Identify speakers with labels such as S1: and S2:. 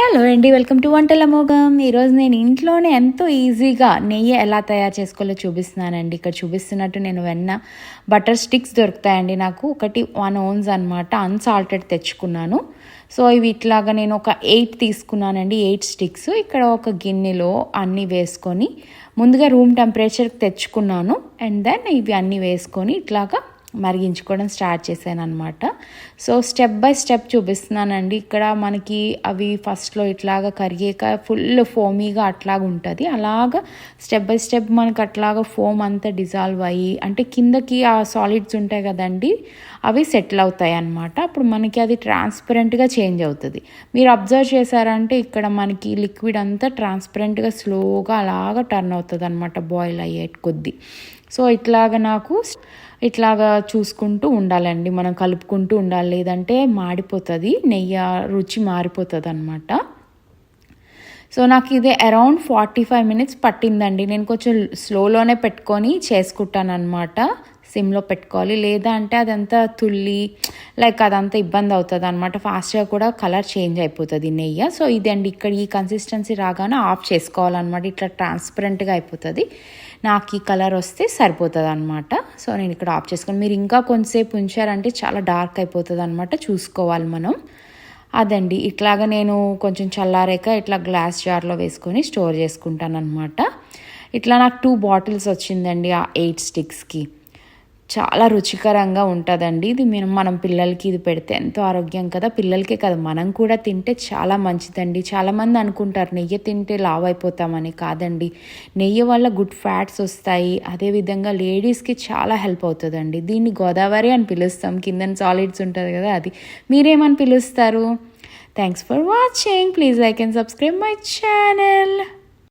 S1: Hello అండి welcome to వంటల మోగం. ఈరోజు నేను ఇంట్లోనే ఎంతో ఈజీగా నెయ్యి ఎలా తయారు చేసుకోవాలో చూపిస్తున్నానండి. ఇక్కడ చూపిస్తున్నట్టు నేను వెన్న బటర్ స్టిక్స్ దొరుకుతాయండి నాకు. ఒకటి వన్ ఓన్స్ అనమాట అన్సాల్టెడ్ తెచ్చుకున్నాను. సో ఇవి ఇట్లాగా నేను ఒక ఎయిట్ తీసుకున్నానండి ఎయిట్ స్టిక్స్. ఇక్కడ ఒక గిన్నెలో అన్నీ వేసుకొని ముందుగా రూమ్ టెంపరేచర్కి తెచ్చుకున్నాను. అండ్ దెన్ ఇవి అన్నీ వేసుకొని ఇట్లాగా మరిగించుకోవడం స్టార్ట్ చేశాను అనమాట సో స్టెప్ బై స్టెప్ చూపిస్తున్నానండి. ఇక్కడ మనకి అవి ఫస్ట్లో ఇట్లాగా కరిగాక ఫుల్ ఫోమీగా అట్లాగా ఉంటుంది. అలాగా స్టెప్ బై స్టెప్ మనకి అట్లాగ ఫోమ్ అంతా డిజాల్వ్ అయ్యి అంటే కిందకి ఆ సాలిడ్స్ ఉంటాయి కదండి అవి సెటిల్ అవుతాయి అన్నమాట అప్పుడు మనకి అది ట్రాన్స్పరెంట్గా చేంజ్ అవుతుంది. మీరు అబ్జర్వ్ చేశారంటే ఇక్కడ మనకి లిక్విడ్ అంతా ట్రాన్స్పరెంట్గా స్లోగా అలాగా టర్న్ అవుతుంది అనమాట బాయిల్ అయ్యే కొద్దీ. సో ఇట్లాగ నాకు ఇట్లాగా చూసుకుంటూ ఉండాలండి. మనం కలుపుకుంటూ ఉండాలి. లేదంటే మాడిపోతుంది. నెయ్యి రుచి మారిపోతుంది అనమాట సో నాకు ఇది అరౌండ్ ఫార్టీ ఫైవ్ మినిట్స్ పట్టిందండి. నేను కొంచెం స్లోలోనే పెట్టుకొని చేసుకుంటాను అనమాట సిమ్లో పెట్టుకోవాలి. లేదా అంటే అదంతా తుల్లి లైక్ అదంతా ఇబ్బంది అవుతుంది అనమాట ఫాస్ట్గా కూడా కలర్ చేంజ్ అయిపోతుంది నెయ్యి. సో ఇదండి ఇక్కడ ఈ కన్సిస్టెన్సీ రాగానే ఆఫ్ చేసుకోవాలన్నమాట. ఇట్లా ట్రాన్స్పరెంట్గా అయిపోతుంది. నాకు ఈ కలర్ వస్తే సరిపోతుంది అనమాట సో నేను ఇక్కడ ఆఫ్ చేసుకుని మీరు ఇంకా కొంతసేపు ఉంచారంటే చాలా డార్క్ అయిపోతుంది అనమాట చూసుకోవాలి మనం. అదండి. ఇట్లాగా నేను కొంచెం చల్లారాక ఇట్లా గ్లాస్ జార్లో వేసుకొని స్టోర్ చేసుకుంటాను అనమాట ఇట్లా నాకు టూ బాటిల్స్ వచ్చిందండి ఆ ఎయిట్ స్టిక్స్కి. చాలా రుచికరంగా ఉంటుందండి. ఇది మనం మనం పిల్లలకి ఇది పెడితే ఎంతో ఆరోగ్యం కదా. పిల్లలకే కదా మనం కూడా తింటే చాలా మంచిదండి. చాలామంది అనుకుంటారు నెయ్యి తింటే లావ్ అయిపోతామని. కాదండి. నెయ్యి వల్ల గుడ్ ఫ్యాట్స్ వస్తాయి. అదేవిధంగా లేడీస్కి చాలా హెల్ప్ అవుతుందండి. దీన్ని గోదావరి అని పిలుస్తాం. కింద సాలిడ్స్ ఉంటుంది కదా అది. మీరేమని పిలుస్తారు? Thanks for watching. Please I can subscribe my channel.